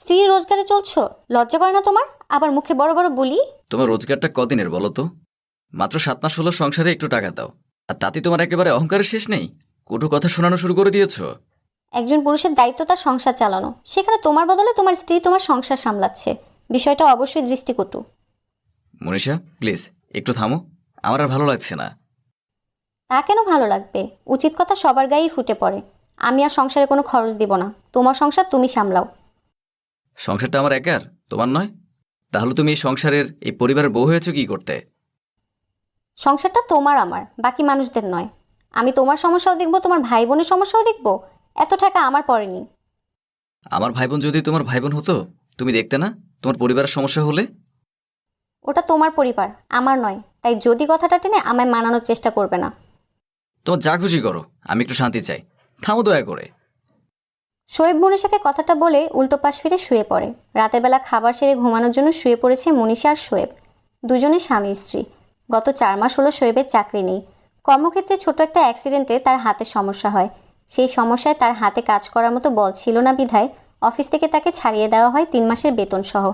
স্ত্রীর রোজগারে চলছো? লজ্জা করে না তোমার? আবার মুখে বড় বড় বলি? তোমার রোজগারটা কদিনের বলো তো? মাত্র সাত মাস হলো সংসারে একটু টাকা দাও। আর তাতে তোমার একেবারে অহংকারের শেষ নেই? কটু কথা শোনানো শুরু করে দিয়েছ। একজন পুরুষের দায়িত্ব তার সংসার চালানো। সেখানে তোমার বদলে তোমার স্ত্রী তোমার সংসার সামলাচ্ছে। বিষয়টা অবশ্যই দৃষ্টিকটু। মনীষা প্লিজ একটু থামো। আমার আর ভালো লাগছে না। তা কেন ভালো লাগবে? উচিত কথা সবার গায়েই ফুটে পড়ে। আমি আর সংসারে কোনো খরচ দিব না। তোমার সংসার তুমি সামলাও। সংসারটা আমার একার তোমার নয়? তাহলে তুমি এই সংসারের এই পরিবারের বউ হয়েছো কি করতে? সংসারটা তোমার আমার বাকি মানুষদের নয়। আমি তোমার সমস্যাও দেখব তোমার ভাই বোনের সমস্যাও দেখব। এত টাকা আমার পড়েনি। আমার ভাই বোন যদি তোমার ভাই বোন হতো তুমি দেখতে না? তোমার পরিবারের সমস্যা হলে? ওটা তোমার পরিবার আমার নয়। তাই যদি কথাটা টেনে আমায় মানানোর চেষ্টা করবে না। তোমার যা খুশি করো আমি একটু শান্তি চাই। থামো দয়া করে। শোয়েব মনীষাকে কথাটা বলে উল্টো পাশ ফিরে শুয়ে পড়ে। রাতের বেলা খাবার সেরে ঘুমানোর জন্য শুয়ে পড়েছে মনীষা আর শোয়েব। দুজনে স্বামী স্ত্রী। গত চার মাস হলো শোয়েবের চাকরি নেই। কর্মক্ষেত্রে ছোট একটা অ্যাক্সিডেন্টে তার হাতে সমস্যা হয়। সেই সমস্যায় তার হাতে কাজ করার মতো বল ছিল না বিধায় অফিস থেকে তাকে ছাড়িয়ে দেওয়া হয় তিন মাসের বেতন সহ।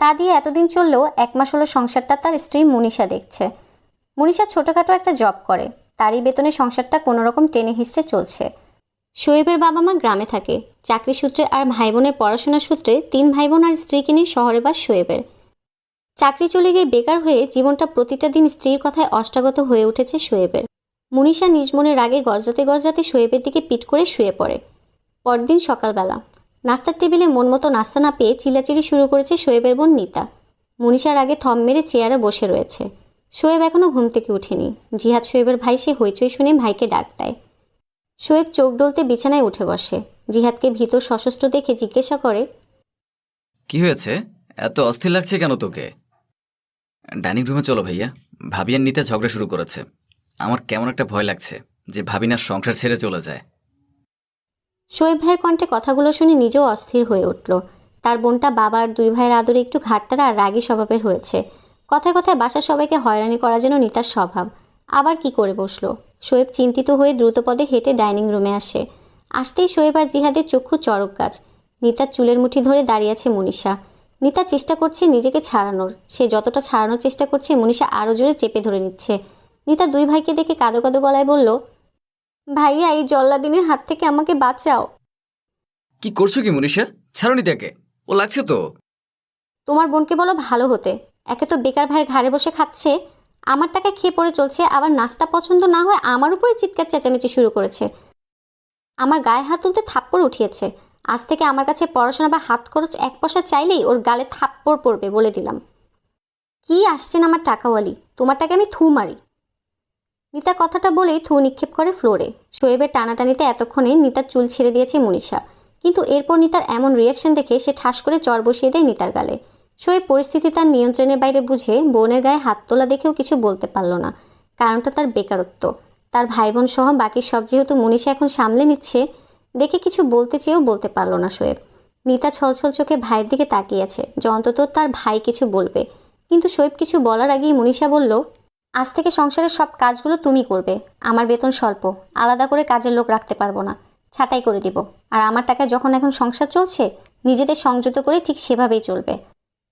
তা দিয়ে এতদিন চললেও এক মাস হলো সংসারটা তার স্ত্রী মনীষা দেখছে। মনীষা ছোটোখাটো একটা জব করে। তারই বেতনে সংসারটা কোনোরকম টেনে হিসড়ে চলছে। শোয়েবের বাবা মা গ্রামে থাকে। চাকরি সূত্রে আর ভাই বোনের পড়াশোনার সূত্রে তিন ভাই বোন আর স্ত্রীকে নিয়ে শহরে বাস শোয়েবের। চাকরি চলে গিয়ে বেকার হয়ে জীবনটা প্রতিটা দিন স্ত্রীর কথায় অষ্টাগত হয়ে উঠেছে শোয়েবের। মনীষা নিজ মনের রাগে গজরাতে গজরাতে শোয়েবের দিকে পিট করে শুয়ে পড়ে। পরদিন সকালবেলা নাস্তার টেবিলে মন মতো নাস্তা না পেয়ে চিলাচিলি শুরু করেছে শোয়েবের বোন নিতা। মনীষার আগে থম মেরে চেয়ারে বসে রয়েছে। শোয়েব এখনও ঘুম থেকে উঠেনি। জিহাদ শোয়েবের ভাই সে হইচই শুনে ভাইকে ডাক দেয়। শোয়েব চোখ ডলতে বিছানায় উঠে বসে। জিহাদকে ভিতর সশস্ত্র দেখে জিজ্ঞাসা করে কি হয়েছে? এত অস্থির লাগছে কেন তোকে? ডাইনিং রুমে চলো ভাইয়া। ভাবিয়ার নিতে ঝগড়া শুরু করেছে। আমার কেমন একটা ভয় লাগছে যে ভাবিনার সংসার ছেড়ে চলে যায়। শোয়েব ভাইয়ের কণ্ঠে কথাগুলো শুনে নিজেও অস্থির হয়ে উঠল। তার বোনটা বাবার দুই ভাইয়ের আদরে একটু ঘাটতারা আর রাগী স্বভাবের হয়েছে। কথায় কথায় বাসার সবাইকে হয়রানি করা যেন নিতার স্বভাব। আবার কি করে বসল? শোয়েব চিন্তিত হয়ে দ্রুতপদে হেঁটে ডাইনিং রুমে আসে। আসতেই শোয়েব আর জিহাদের চক্ষু চড়ক গাছ। নিতার চুলের মুঠি ধরে দাঁড়িয়ে আছে মনীষা। নিতা চেষ্টা করছে নিজেকে ছাড়ানোর। সে যতটা ছাড়ানোর চেষ্টা করছে মনীষা আরও জোরে চেপে ধরে নিচ্ছে। নিতা দুই ভাইকে দেখে কাদো কাদো গলায় বলল ভাইয়া এই জল্লাদিনের হাত থেকে আমাকে বাঁচাও। কি করছ কি মনীষা? ছাড়নি তাকে ও লাগছে তো। তোমার বোনকে বলো ভালো হতে। একে তো বেকার ভাইয়ের ঘাড়ে বসে খাচ্ছে। আমার টাকা খেয়ে পড়ে চলছে, আবার নাস্তা পছন্দ না হয় আমার উপরে চিৎকার চেঁচামেচি শুরু করেছে। আমার গায়ে হাত তুলতে থাপ্পড় উঠিয়েছে। আজ থেকে আমার কাছে পড়াশোনা বা হাত খরচ এক পয়সা চাইলেই ওর গালে থাপ্পড় পড়বে বলে দিলাম। কি আসছেন আমার টাকাওয়ালি? তোমার টাকা আমি থু মারি। নিতা কথাটা বলেই থু নিক্ষেপ করে ফ্লোরে। শোয়েবের টানাটানিতে এতক্ষণে নিতার চুল ছেড়ে দিয়েছে মনীষা। কিন্তু এরপর নিতার এমন রিয়াকশন দেখে সে ঠাস করে চর বসিয়ে দেয় নিতার গালে। শোয়েব পরিস্থিতি তার নিয়ন্ত্রণের বাইরে বুঝে বোনের গায়ে হাত তোলা দেখেও কিছু বলতে পারল না। কারণটা তার বেকারত্ব। তার ভাই বোন সহ বাকি সব যেহেতু মনীষা এখন সামলে নিচ্ছে, দেখে কিছু বলতে চেয়েও বলতে পারল না শোয়েব নিতা ছলছল চোখে ভাইয়ের দিকে তাকিয়ে আছে। যে অন্তত তার ভাই কিছু বলবে। কিন্তু শোয়েব কিছু বলার আগেই মনীষা বলল, আজ থেকে সংসারের সব কাজগুলো তুমি করবে। আমার বেতন স্বল্প। আলাদা করে কাজের লোক রাখতে পারব না। ছাঁটাই করে দিব। আর আমার টাকা যখন এখন সংসার চলছে, নিজেদের সংযত করে ঠিক সেভাবেই চলবে।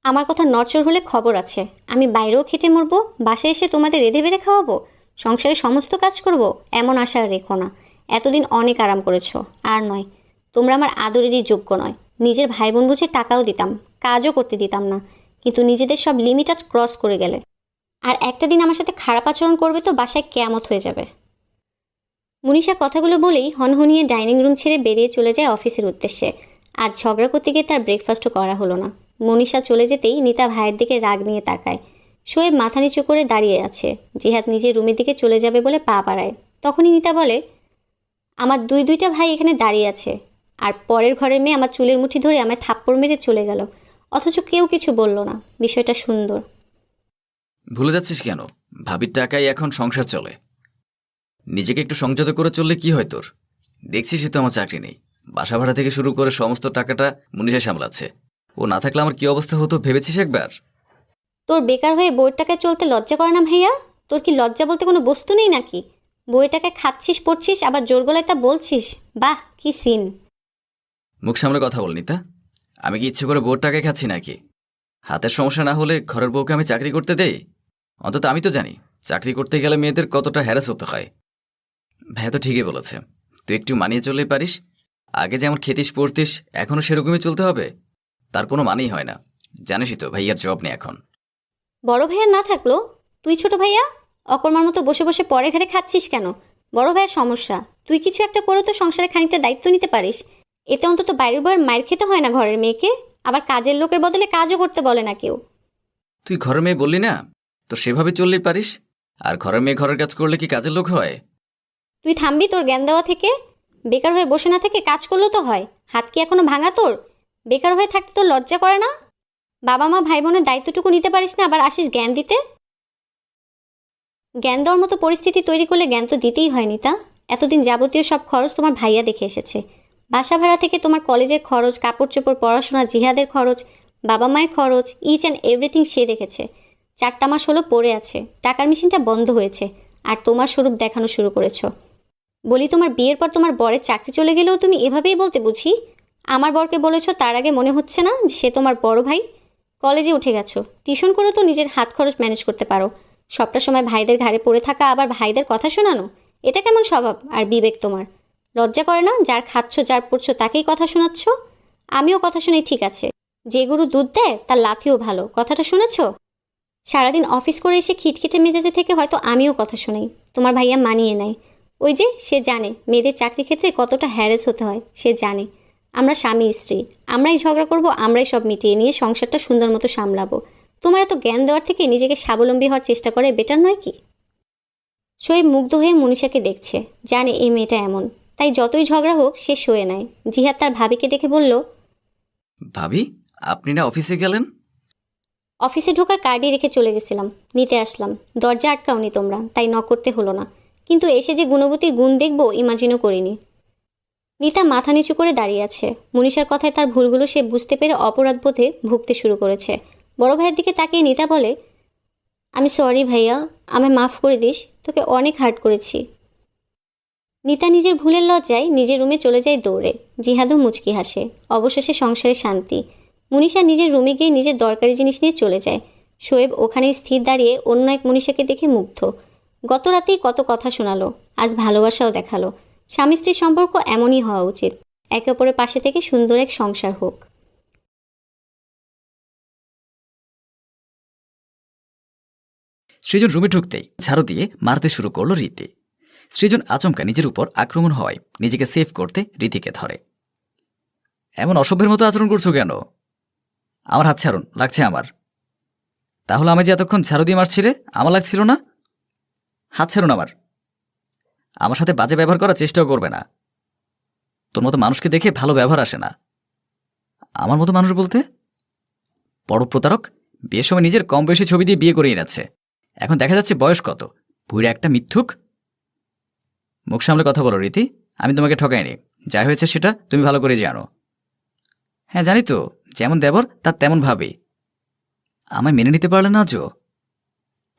আমার কথা নচর হলে খবর আছে। আমি বাইরেও খেটে মরবো, বাসায় এসে তোমাদের রেঁধে বেড়ে খাওয়াবো? সংসারে সমস্ত কাজ করব? এমন আশা রেখো না। এতদিন অনেক আরাম করেছ। আর নয়, তোমরা আমার আদরেরই যোগ্য নয়। নিজের ভাই বোন বুঝে টাকাও দিতাম, কাজও করতে দিতাম না। কিন্তু নিজেদের সব লিমিট আজ ক্রস করে গেলে। আর একটা দিন আমার সাথে খারাপ আচরণ করবে তো বাসায় কেয়ামত হয়ে যাবে। মনীষা কথাগুলো বলেই হনহনিয়ে ডাইনিং রুম ছেড়ে বেরিয়ে চলে যায় অফিসের উদ্দেশ্যে। আজ ঝগড়া করতে গিয়ে তার ব্রেকফাস্টও করা হলো না। মনীষা চলে যেতেই নিতা ভাইয়ের দিকে রাগ নিয়ে তাকায়। শোয়েব মাথা নিচু করে দাঁড়িয়ে আছে। জিহাদ নিজের রুমের দিকে চলে যাবে বলে পা বাড়ায়। তখনই নিতা বলে, আমার দুই দুইটা ভাই এখানে দাঁড়িয়ে আছে। আর পরের ঘরের মেয়ে আমার চুলের মুঠি ধরে আমায় থাপ্পড় মেরে চলে গেল। অথচ কেউ কিছু বলল না। বিষয়টা সুন্দর। ভুলে যাচ্ছিস কেন? ভাবির টাকায় এখন সংসার চলে। নিজেকে একটু সংযত করে চললে কি হয় তোর? দেখছিস তো আমার চাকরি নেই। বাসা ভাড়া থেকে শুরু করে সমস্ত টাকাটা মনীষা সামলাচ্ছে। ও না থাকলে আমার কি অবস্থা হতো ভেবেছিস একবার? তোর বেকার হয়ে বইটাকে চলতে লজ্জা করে না ভাইয়া? তোর কি লজ্জা বলতে কোনো বস্তু নেই নাকি? বইটাকে খাচ্ছিস পড়ছিস আবার জোর গলায় তা বলছিস? বাহ কি সিন। মুখ সামনে কথা বল নিতা। আমি কি ইচ্ছে করে বউর টাকায় খাচ্ছি নাকি? হাতের সমস্যা না হলে ঘরের বউকে আমি চাকরি করতে দেই? অন্তত আমি তো জানি চাকরি করতে গেলে মেয়েদের কতটা হ্যারাস হতে হয়। ভাইয়া তো ঠিকই বলেছে তুই একটু মানিয়ে চললেই পারিস। আগে যেমন খেতিস পড়তিস এখনও সেরকমই চলতে হবে। তার কোনো মানেই হয় না। জানিসই তো ভাইয়ার জব নেই এখন। বড় ভাইয়ার না থাকল তুই ছোট ভাইয়া অকর্মার মতো বসে বসে পরে ঘরে খাচ্ছিস কেন? বড় ভাইয়ের সমস্যা। তুই কিছু একটা করে তো সংসারে খানিকটা দায়িত্ব নিতে পারিস। এতে অন্তত বাইরের বইয়ের মায়ের খেতে হয় না ঘরের মেয়েকে আবার কাজের লোকের বদলে কাজও করতে বলে না কেউ। তুই ঘরের মেয়ে বললি না? তো সেভাবে চললেই পারিস? আর ঘরের মেয়ে ঘরের কাজ করলে কি কাজের লোক হয়? তুই থামবি তোর জ্ঞান দেওয়া থেকে? বেকার হয়ে বসে না থেকে কাজ করলেও তো হয়। হাত কি এখনও ভাঙা তোর? বেকার হয়ে থাকতে তোর লজ্জা করে না? বাবা মা ভাই বোনের দায়িত্বটুকু নিতে পারিস না, আবার আসিস জ্ঞান দিতে? জ্ঞান দেওয়ার মতো পরিস্থিতি তৈরি করলে জ্ঞান তো দিতেই হয় নিতা। এতদিন যাবতীয় সব খরচ তোমার ভাইয়া দেখে এসেছে। বাসা ভাড়া থেকে তোমার কলেজের খরচ কাপড় চোপড় পড়াশোনা, জিহাদের খরচ, বাবা মায়ের খরচ ইচ অ্যান্ড এভরিথিং সে দেখেছে। চারটা মাস হলো পড়ে আছে, টাকার মেশিনটা বন্ধ হয়েছে, আর তোমার স্বরূপ দেখানো শুরু করেছ। বলি তোমার বিয়ের পর তোমার বরের চাকরি চলে গেলেও তুমি এভাবেই বলতে বুঝি? আমার বরকে বলেছ তার আগে মনে হচ্ছে না সে তোমার বড় ভাই? কলেজে উঠে গেছো। টিউশন করে তো নিজের হাত খরচ ম্যানেজ করতে পারো। সবটা সময় ভাইদের ঘাড়ে পড়ে থাকা আবার ভাইদের কথা শোনানো? এটা কেমন স্বভাব? আর বিবেক তোমার? লজ্জা করে না? যার খাচ্ছ, যার পড়ছো, তাকেই কথা শোনাচ্ছ? আমিও কথা শুনি ঠিক আছে। যে গরু দুধ দেয়, তার লাথিও ভালো। কথাটা শুনেছ? সারাদিন অফিস করে এসে খিটখিটে মেজাজে থেকে হয়তো আমিও কথা শুনি তোমার ভাইয়া মানিয়ে নেয়। ওই যে, সে জানে। মেয়েদের চাকরি ক্ষেত্রে কতটা হ্যারেস হতে হয়, সে জানে। আমরা স্বামী স্ত্রী। আমরাই ঝগড়া করব আমরাই সব মিটিয়ে নিয়ে সংসারটা সুন্দর মতো সামলাবো। তোমার এত জ্ঞান দেওয়ার থেকে নিজেকে স্বাবলম্বী হওয়ার চেষ্টা করে বেটার নয় কি? শোয়েব মুগ্ধ হয়ে মনীষাকে দেখছে জানে এই মেয়েটা এমন। তাই যতই ঝগড়া হোক সে শোয়ে নেয় জিহাদ তার ভাবিকে দেখে বলল ভাবি আপনি না অফিসে গেলেন? অফিসে ঢোকার কার্ডই রেখে চলে গেছিলাম নিতে আসলাম। দরজা আটকাওনি তোমরা তাই ন করতে হলো না। কিন্তু এসে যে গুণবতীর গুণ দেখব ইমাজিনও করিনি। নিতা মাথা নিচু করে দাঁড়িয়ে আছে। মনীষার কথায় তার ভুলগুলো সে বুঝতে পেরে অপরাধ বোধে ভুগতে শুরু করেছে। বড় ভাইয়ের দিকে তাকিয়ে নিতা বলে, আমি সরি ভাইয়া, আমায় মাফ করে দিস, তোকে অনেক হার্ট করেছি। নিতা নিজের ভুলের লজ্জায় নিজের রুমে চলে যায় দৌড়ে। জিহাদও মুচকি হাসে। অবশেষে সংসারে শান্তি। মনীষা নিজের রুমে গিয়ে নিজের দরকারি জিনিস নিয়ে চলে যায়। শোয়েব ওখানেই স্থির দাঁড়িয়ে অন্য এক মনীষাকে দেখে মুগ্ধ। গত রাতেই কত কথা শোনালো, আজ ভালোবাসাও দেখাল। স্বামী স্ত্রীর সম্পর্ক এমনই হওয়া উচিত। একে অপরের পাশে থেকে সুন্দর এক সংসার হোক। সৃজন রুমে ঢুকতেই ঝাড়ু দিয়ে মারতে শুরু করল রীতি। সৃজন আচমকা নিজের উপর আক্রমণ হওয়ায় নিজেকে সেভ করতে রীতিকে ধরে। এমন অসভ্যের মতো আচরণ করছ কেন? আমার হাত ছাড়ুন, লাগছে আমার। তাহলে আমি যে এতক্ষণ ঝাড়ু দিয়ে মারছিলে, আমার লাগছিল না? হাত ছাড়ুন আমার। আমার সাথে বাজে ব্যবহার করার চেষ্টাও করবে না। তোর মতো মানুষকে দেখে ভালো ব্যবহার আসে না। আমার মতো মানুষ বলতে? বড় প্রতারক বিয়ের সময় নিজের কম বয়সী ছবি দিয়ে বিয়ে করিয়ে যাচ্ছে এখন দেখা যাচ্ছে বয়স কত? পুরো একটা মিথ্যুক? মুখ সামলে কথা বলো, রীতি। আমি তোমাকে ঠকাইনি। যা হয়েছে সেটা তুমি ভালো করে জানো। হ্যাঁ জানি তো। যেমন দেবর, তার তেমন ভাবে। আমায় মেনে নিতে পারলে না, জো?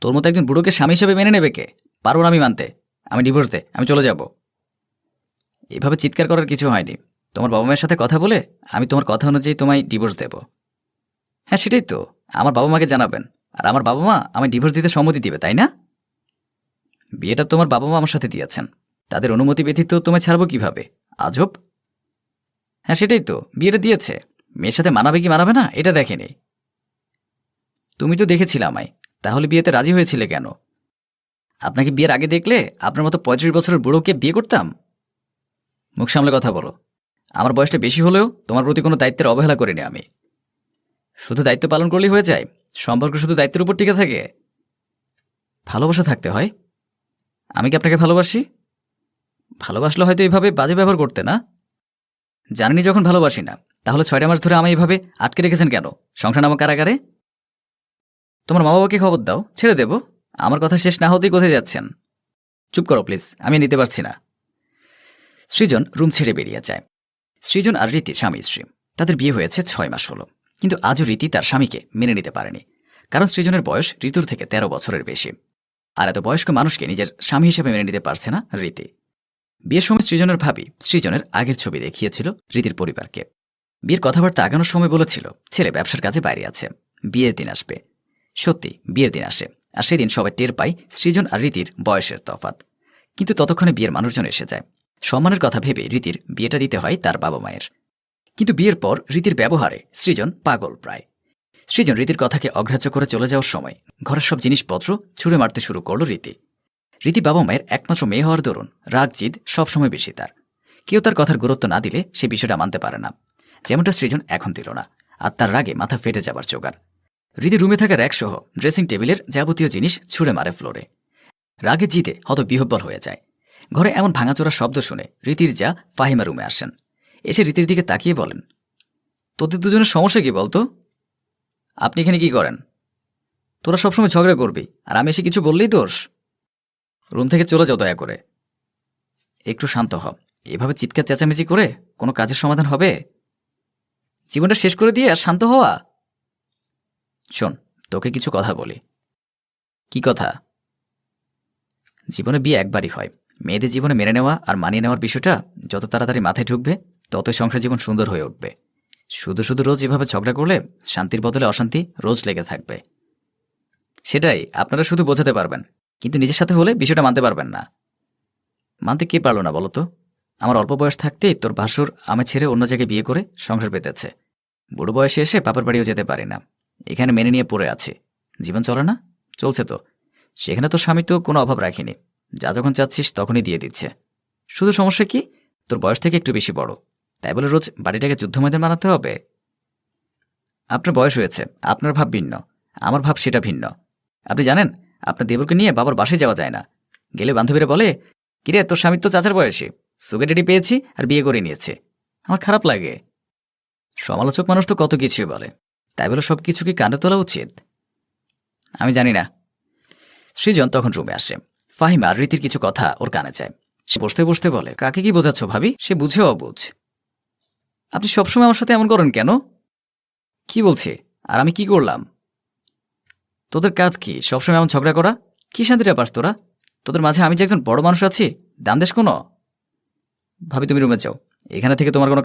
তোর মতো একজন বুড়োকে স্বামী হিসেবে মেনে নেবে কে? পারব না আমি মানতে। আমি ডিভোর্স দে আমি চলে যাব। এভাবে চিৎকার করার কিছু হয়নি। তোমার বাবা মায়ের সাথে কথা বলে আমি তোমার কথা অনুযায়ী তোমায় ডিভোর্স দেব। হ্যাঁ সেটাই তো। আমার বাবা মাকে জানাবেন। আর আমার বাবা মা আমায় ডিভোর্স দিতে সম্মতি দিবে, তাই না? বিয়েটা তোমার বাবা মা আমার সাথে দিয়েছেন। তাদের অনুমতি ব্যতীত তোমায় ছাড়বো কীভাবে? আজব হ্যাঁ সেটাই তো। বিয়েটা দিয়েছে। মেয়ের সাথে মানাবে কি মানাবে না, এটা দেখেনি। তুমি তো দেখেছিলে আমায়। তাহলে বিয়েতে রাজি হয়েছিলে কেন? আপনাকে বিয়ের আগে দেখলে আপনার মতো পঁয়ত্রিশ বছরের বুড়োকে বিয়ে করতাম? মুখ সামলে কথা বলো। আমার বয়সটা বেশি হলেও তোমার প্রতি কোনো দায়িত্বের অবহেলা করিনি আমি। শুধু দায়িত্ব পালন করলেই হয়ে যায়, সম্পর্ক শুধু দায়িত্বের উপর টিকে থাকে। ভালোবাসা থাকতে হয়। আমি কি আপনাকে ভালোবাসি? ভালোবাসলে হয়তো এইভাবে বাজে ব্যবহার করতে না? জানেনি যখন ভালোবাসি না, তাহলে ছয়টা মাস ধরে আমি এইভাবে আটকে রেখেছেন কেন? সংসার নামক কারাগারে? তোমার মা বাবাকে খবর দাও, ছেড়ে দেব। আমার কথা শেষ না হতেই কোথায় যাচ্ছেন? চুপ করো, প্লিজ। আমি নিতে পারছি না। সৃজন রুম ছেড়ে বেরিয়ে যায়। সৃজন আর রীতি স্বামী স্ত্রী। তাদের বিয়ে হয়েছে ছয় মাস হলো। কিন্তু আজও রীতি তার স্বামীকে মেনে নিতে পারেনি। কারণ সৃজনের বয়স ঋতুর থেকে তেরো বছরের বেশি। আর এত বয়স্ক মানুষকে নিজের স্বামী হিসেবে মেনে নিতে পারছে না রীতি। বিয়ের সময় সৃজনের ভাবি সৃজনের আগের ছবি দেখিয়েছিল রীতির পরিবারকে। বিয়ের কথাবার্তা আগানোর সময় বলেছিল, ছেলে ব্যবসার কাজে বাইরে আছে। বিয়ের দিন আসবে। সত্যি, বিয়ের দিন আসে। আর সেদিন সবাই টের পায় সৃজন আর রীতির বয়সের তফাত কিন্তু ততক্ষণে বিয়ের মানুষজন এসে যায়। সম্মানের কথা ভেবে রীতির বিয়েটা দিতে হয় তার বাবা মায়ের। কিন্তু বিয়ের পর রীতির ব্যবহারে সৃজন পাগল প্রায়। সৃজন রীতির কথাকে অগ্রাহ্য করে চলে যাওয়ার সময় ঘরের সব জিনিসপত্র ছুঁড়ে মারতে শুরু করল রীতি। রীতি বাবা মায়ের একমাত্র মেয়ে হওয়ার দরুন রাগ জিদ সবসময় বেশি তার। কেউ তার কথার গুরুত্ব না দিলে সে বিষয়টা মানতে পারে না। যেমনটা সৃজন এখন দিল না, আর তার রাগে মাথা ফেটে যাবার জোগাড়। রীতি রুমে থাকা র্যাকসহ ড্রেসিং টেবিলের যাবতীয় জিনিস ছুঁড়ে মারে ফ্লোরে। রাগে জিতে হত বিহব্বর হয়ে যায়। ঘরে এমন ভাঙাচোরা শব্দ শুনে রীতির যা ফাহিমা রুমে আসেন। এসে রীতির দিকে তাকিয়ে বলেন, তোদের দুজনের সমস্যা কি বলতো? আপনি এখানে কি করেন? তোরা সবসময় ঝগড়া করবি, আর আমি এসে কিছু বললেই দোষ। রুম থেকে চলে যাও দয়া করে। একটু শান্ত হ এভাবে চিৎকার চেঁচামেচি করে কোনো কাজের সমাধান হবে? জীবনটা শেষ করে দিয়ে আর শান্ত হওয়া? শোন, তোকে কিছু কথা বলি। কি কথা? জীবনে বিয়ে একবারই হয়। মেয়েদের জীবনে মেনে নেওয়া আর মানিয়ে নেওয়ার বিষয়টা যত তাড়াতাড়ি মাথায় ঢুকবে, ততই সংসার জীবন সুন্দর হয়ে উঠবে। শুধু শুধু রোজ এভাবে ঝগড়া করলে শান্তির বদলে অশান্তি রোজ লেগে থাকবে। সেটাই, আপনারা শুধু বোঝাতে পারবেন, কিন্তু নিজের সাথে হলে বিষয়টা মানতে পারবেন না। মানতে কে পারল না বলো তো আমার অল্প বয়স থাকতেই তোর ভাসুর আমি ছেড়ে অন্য জায়গায় বিয়ে করে সংসার পেতেছে। বুড়ো বয়সে এসে বাপের বাড়িও যেতে পারি না। এখানে মেনে নিয়ে পড়ে আছে। জীবন চলে না? চলছে তো। সেখানে তো স্বামী তো কোনো অভাব রাখিনি। যা যখন চাচ্ছিস তখনই দিয়ে দিচ্ছে। শুধু সমস্যা কি? তোর বয়স থেকে একটু বেশি বড়। তাই বলে রোজ বাড়িটাকে যুদ্ধ ময়দান বানাতে হবে? আপনার বয়স হয়েছে। আপনার ভাব ভিন্ন। আমার ভাব সেটা ভিন্ন। আপনি জানেন, আপনার দেবরকে নিয়ে বাবার বাসায় যাওয়া যায় না। গেলে বান্ধবীরা বলে, কিরে, তোর স্বামী তো চাচার বয়সী। সুগার ডেডি পেয়েছি আর বিয়ে করে নিয়েছে। আমার খারাপ লাগে। সমালোচক মানুষ তো কত কিছুই বলে। তাই বলে সব কিছু কি কানে তোলা উচিত? আমি জানি না। সৃজন তখন রুমে আসে। ফাহিমা রীতির কিছু কথা ওর কানে যায় সে বসতে বসতে বলে, কাকে কি বোঝাচ্ছ ভাবি? সে বুঝে অবুঝ। আপনি সবসময় আমার সাথে এমন করেন কেন? কি বলছে? আর আমি কি করলাম? তোদের কাজ কি? সবসময় এমন ঝগড়া করা? কি শান্তিটা পাস তোরা? তোদের মাঝে আমি যে একজন বড় মানুষ আছি, দাম দেশ কোনো? ভাবি তুমি রুমে যাও। এখানে থেকে তোমার কোনো